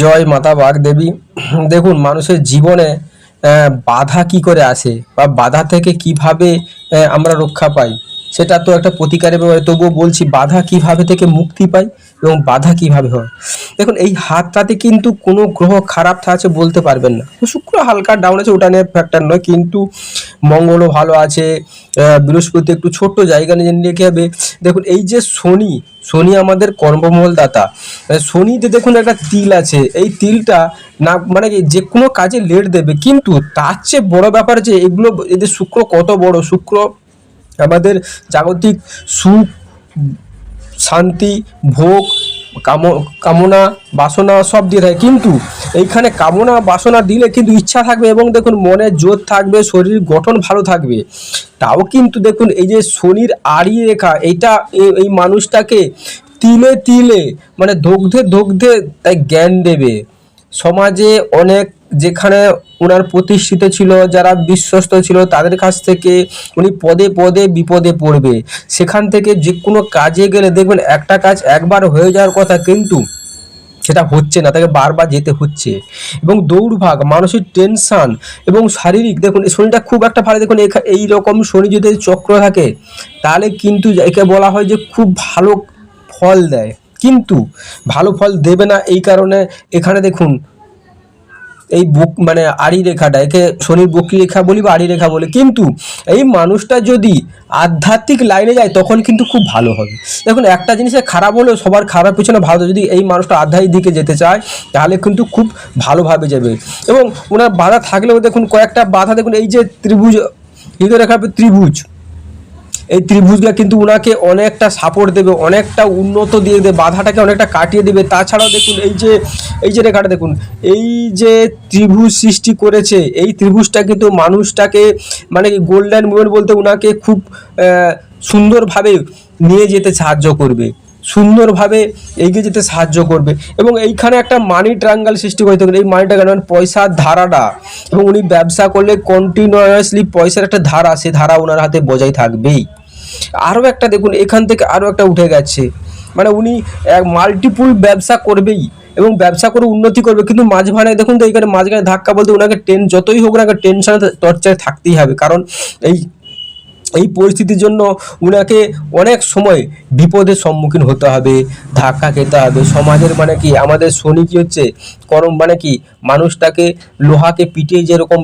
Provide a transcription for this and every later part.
জয় মাতা বাগদেবী। দেখুন, মানুষের জীবনে বাধা কি করে আসে বা বাধা থেকে কীভাবে আমরা রক্ষা পাই? সেটা তো একটা প্রতিকারের ব্যাপার তবুও বলছি, বাধা কীভাবে থেকে মুক্তি পাই এবং বাধা কীভাবে হয়? দেখুন, এই হাতটাতে কিন্তু কোনো গ্রহ খারাপ আছে বলতে পারবেন না। শুক্র হালকা ডাউন আছে, ওটা নিয়ে ফ্যাক্টর নয়, কিন্তু মঙ্গলও ভালো আছে। বৃহস্পতি একটু ছোট্ট জায়গা নিয়ে কি হবে দেখুন, এই যে শনি শনি আমাদের কর্মমহল দাতা শনিতে দেখুন একটা তিল আছে। এই তিলটা না মানে যে কোনো কাজে লেট দেবে। কিন্তু তার চেয়ে বড় ব্যাপার যে, এগুলো, এদের শুক্র কত বড়? শুক্র আমাদের জাগতিক সুখ, শান্তি, ভোগ, কাম, কামনা, বাসনা সব দিয়ে থাকে। কিন্তু এইখানে কামনা, বাসনা দিলে কিন্তু ইচ্ছা থাকবে এবং দেখুন মনে জোর থাকবে, শরীর গঠন ভালো থাকবে। তাও কিন্তু দেখুন এই যে শনির আড়ি রেখা, এইটা এই মানুষটাকে তিলে তিলে মানে দগ্ধে দগ্ধে তাই জ্ঞান দেবে। সমাজে অনেক যেখানে ওনার প্রতিষ্ঠিত ছিল, যারা বিশ্বস্ত ছিল, তাদের কাছ থেকে উনি পদে পদে বিপদে পড়বে। সেখান থেকে যে কোনো কাজে গেলে দেখবেন একটা কাজ একবার হয়ে যাওয়ার কথা কিন্তু সেটা হচ্ছে না, তাকে বারবার যেতে হচ্ছে। এবং দৌড়ভাগ, মানসিক টেনশন এবং শারীরিক, দেখুন শনিটা খুব একটা ভালো, দেখুন এই রকম শনি যদি চক্র থাকে, তাহলে কিন্তু একে বলা হয় যে খুব ভালো ফল দেয়। কিন্তু ভালো ফল দেবে না, এই কারণে এখানে দেখুন এই বুক মানে আড়ি রেখাটা, একে শনির বক্রি রেখা বলি বা আড়ি রেখা বলি, কিন্তু এই মানুষটা যদি আধ্যাত্মিক লাইনে যায়, তখন কিন্তু খুব ভালো হবে। দেখুন, একটা জিনিসে খারাপ হলেও সবার খারাপ পিছনে ভালো যদি এই মানুষটা আধ্যাত্মিক দিকে যেতে চায়, তাহলে কিন্তু খুব ভালোভাবে যাবে। এবং ওনার বাধা থাকলেও দেখুন, কয়েকটা বাধা, দেখুন, এই যে ত্রিভুজ হৃদয় রেখা ত্রিভুজ এই ত্রিভুজটা কিন্তু উনাকে অনেকটা সাপোর্ট দেবে, অনেকটা উন্নত দিয়ে দেবে, বাধাটাকে অনেকটা কাটিয়ে দেবে। তাছাড়াও দেখুন, এই যে এই যে রেখাটা দেখুন, এই যে ত্রিভুজ সৃষ্টি করেছে, এই ত্রিভুজটা কিন্তু মানুষটাকে মানে গোল্ডেন মুভমেন্ট বলতে উনাকে খুব সুন্দরভাবে নিয়ে যেতে সাহায্য করবে। সুন্দরভাবে এগিয়ে যেতে সাহায্য করবে। এবং এইখানে একটা মানি ট্রাঙ্গাল সৃষ্টি করতে হবে এই মানি ট্রাঙ্গাল মানে পয়সার ধারাটা। এবং উনি ব্যবসা করলে কন্টিনিউয়াসলি পয়সার একটা ধারা, সে ধারা ওনার হাতে বজায় থাকবেই। আরও একটা দেখুন, এখান থেকে আরও একটা উঠে গেছে। মানে উনি এক মাল্টিপুল ব্যবসা করবেই এবং ব্যবসা করে উন্নতি করবে। কিন্তু মাঝখানে দেখুন তো এইখানে মাঝখানে ধাক্কা বলতে ওনাকে টেন, যতই হোক ওনাকে টেনশন টর্চারে থাকতেই হবে। কারণ এই এই পরিস্থিতির জন্য উনাকে অনেক সময় বিপদের সম্মুখীন হতে হবে, ধাক্কা খেতে হবে। সমাজের মানে কি? আমাদের শনি কি হচ্ছে? করম মানে কি? মানুষটাকে, লোহাকে পিটিয়ে যেরকম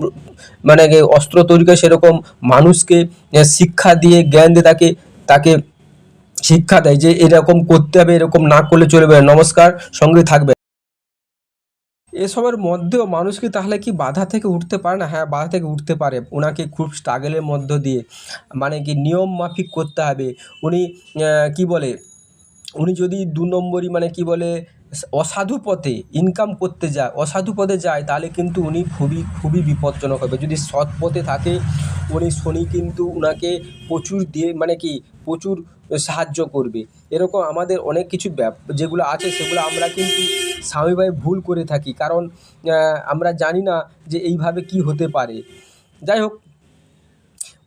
মানে অস্ত্র তৈরি করে সেরকম মানুষকে শিক্ষা দিয়ে, জ্ঞান দিয়ে তাকে তাকে শিক্ষা দেয় যে এরকম করতে হবে, এরকম না করলে চলবে নমস্কার, সঙ্গে থাকবে এসবের মধ্যেও মানুষ কি তাহলে কি বাধা থেকে উঠতে পারে না? হ্যাঁ বাধা থেকে উঠতে পারে। ওনাকে খুব স্ট্রাগলের মধ্য দিয়ে মানে কি নিয়ম মাফিক করতে হবে। উনি কি বলে? উনি যদি দু নম্বরই মানে কি বলে অসাধু পথে ইনকাম করতে যায়, অসাধু পথে যায়, তাহলে কিন্তু উনি খুবই খুবই বিপজ্জনক হবে। যদি সৎ পথে থাকে, উনি শনি কিন্তু উনাকে প্রচুর দিয়ে মানে কি, প্রচুর সাহায্য করবে। এরকম আমাদের অনেক কিছু যেগুলো আছে, সেগুলো আমরা কিন্তু স্বামীভাবে ভুল করে থাকি। কারণ আমরা জানি না যে এইভাবে কি হতে পারে। যাই হোক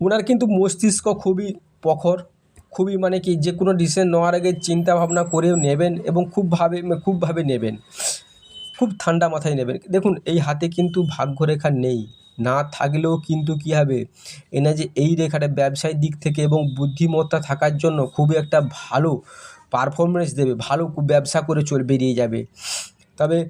ওনার কিন্তু মস্তিষ্ক খুবই প্রখর। খুবই মানে কি যে কোনো ডিসিশন নেওয়ার আগে চিন্তা ভাবনা করেও নেবেন এবং খুবভাবে খুবভাবে নেবেন। খুব ঠান্ডা মাথায় নেবেন। দেখুন, এই হাতে কিন্তু ভাগ্যরেখা নেই। না থাকলেও কিন্তু কী হবে? এনা যে এই রেখাটা ব্যবসায়িক দিক থেকে এবং বুদ্ধিমত্তা থাকার জন্য খুবই একটা ভালো পারফরমেন্স দেবে, ভালো ব্যবসা করে চল, বেরিয়ে যাবে। তবে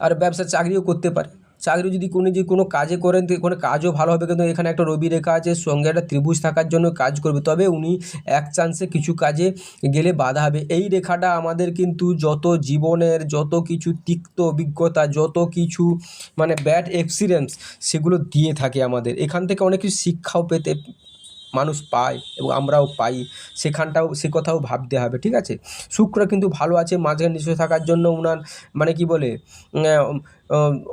আর ব্যবসা চাকরিও করতে পারে। চাকরি যদি কোনো যে কোনো কাজে করেন কোনো কাজও ভালো হবে। কিন্তু এখানে একটা রবি রেখা আছে, সঙ্গে একটা ত্রিভুজ থাকার জন্য কাজ করবে। তবে উনি এক চান্সে কিছু কাজে গেলে বাধা হবে। এই রেখাটা আমাদের কিন্তু যত জীবনের যত কিছু তিক্ত অভিজ্ঞতা, যত কিছু মানে ব্যাড এক্সপিরিয়েন্স সেগুলো দিয়ে থাকে আমাদের। এখান থেকে অনেক কিছু শিক্ষাও পেতে মানুষ পায় এবং আমরাও পাই, সেখানটাও, সে কথাও ভাবতে হবে, ঠিক আছে? শুক্র কিন্তু ভালো আছে, মাঝখানে নিচে থাকার জন্য উনার মানে কি বলে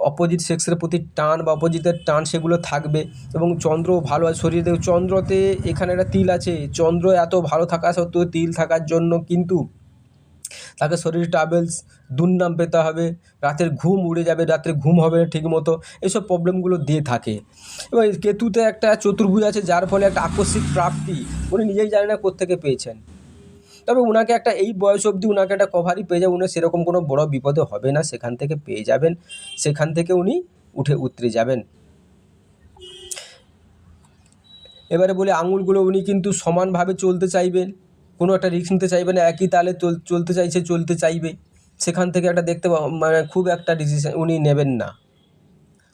অপোজিট সেক্সের প্রতি টান বা অপোজিটের টান সেগুলো থাকবে এবং চন্দ্র ভালো আছে শরীরে। চন্দ্রতে এখানে একটা তিল আছে, চন্দ্র এত ভালো থাকা সত্ত্বেও তিল থাকার জন্য কিন্তু তাকে শরীর ট্রাভেলস দুর্নাম পেতে হবে, রাতের ঘুম উড়ে যাবে, রাত্রে ঘুম হবে না ঠিক মতো এইসব প্রবলেমগুলো দিয়ে থাকে। এবং কেতুতে একটা চতুর্ভুজ আছে, যার ফলে একটা আকস্মিক প্রাপ্তি, উনি নিজেই জানেন না কোত্থেকে পেয়েছেন। তবে ওনাকে একটা, এই বয়স অবধি ওনাকে একটা কভারই পেয়ে যাবে, উনি সেরকম কোনো বড় বিপদে হবে না, সেখান থেকে পেয়ে যাবেন, সেখান থেকে উনি উঠে উতরে যাবেন। এবারে বলে, আঙুলগুলো উনি কিন্তু সমানভাবে চলতে চাইবেন। কোনো একটা রিস্ক নিতে চাইবে না, একই তালে চল- চলতে চাইছে, চলতে চাইবে সেখান থেকে একটা দেখতে মানে খুব একটা ডিসিশন উনি নেবেন না।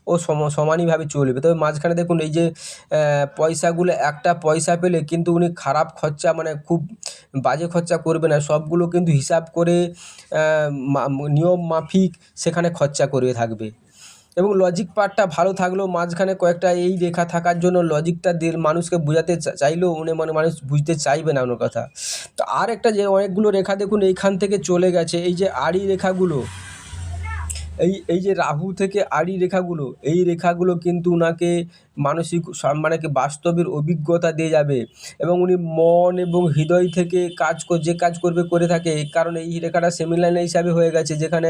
ও সম, সমানইভাবে চলবে। তবে মাঝখানে দেখুন, এই যে পয়সাগুলো, একটা পয়সা পেলে কিন্তু উনি খারাপ খরচা মানে খুব বাজে খরচা করবে না। সবগুলো কিন্তু হিসাব করে নিয়ম মাফিক সেখানে খরচা করে থাকবে। এবং লজিক পার্টটা ভালো থাকলেও মাঝখানে কয়েকটা এই রেখা থাকার জন্য লজিকটা দিয়ে মানুষকে বোঝাতে চাইলেও উনি মানে মানুষ বুঝতে চাইবে না ওনার কথা। তো আর একটা যে অনেকগুলো রেখা দেখুন, এইখান থেকে চলে গেছে। এই যে আড়ি রেখাগুলো, এই এই যে রাহু থেকে আড়ি রেখাগুলো, এই রেখাগুলো কিন্তু উনাকে মানসিক মানে কি বাস্তবের অভিজ্ঞতা দিয়ে যাবে। এবং উনি মন এবং হৃদয় থেকে কাজ যে কাজ করবে, করে থাকে। কারণ এই রেখাটা সেমিলাইন হিসাবে হয়ে গেছে, যেখানে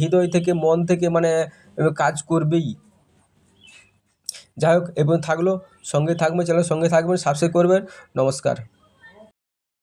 হৃদয় থেকে মন থেকে মানে আহ, কাজ করবেই। যাই হোক এবং থাকল সঙ্গে থাকবেন চ্যানেল সঙ্গে থাকবেন সাবস্ক্রাইব করবেন। নমস্কার।